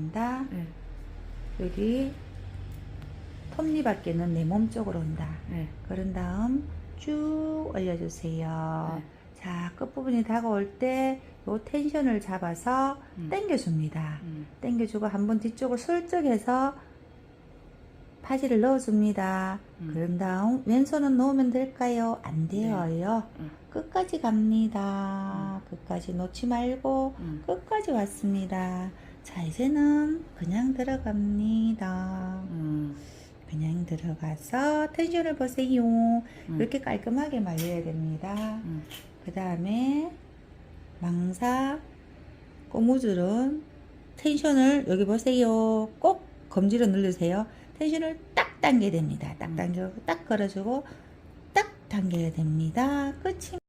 온다. 네. 여기 톱니 밖에는 내 몸 쪽으로 온다. 네. 그런 다음 쭉 올려주세요. 네. 자, 끝부분이 다가올 때 요 텐션을 잡아서 음. 당겨줍니다. 음. 당겨주고 한 번 뒤쪽을 슬쩍 해서 파지를 넣어줍니다. 음. 그런 다음 왼손은 놓으면 될까요? 안 네. 돼요. 음. 끝까지 갑니다. 끝까지 놓지 말고 음. 끝까지 왔습니다. 자, 이제는 그냥 들어갑니다. 음. 그냥 들어가서 텐션을 보세요. 음. 이렇게 깔끔하게 말려야 됩니다. 음. 그 다음에 망사 고무줄은 텐션을 여기 보세요. 꼭 검지로 누르세요. 텐션을 딱 당겨야 됩니다. 딱 음. 당겨고 딱 걸어주고 딱 당겨야 됩니다. 끝이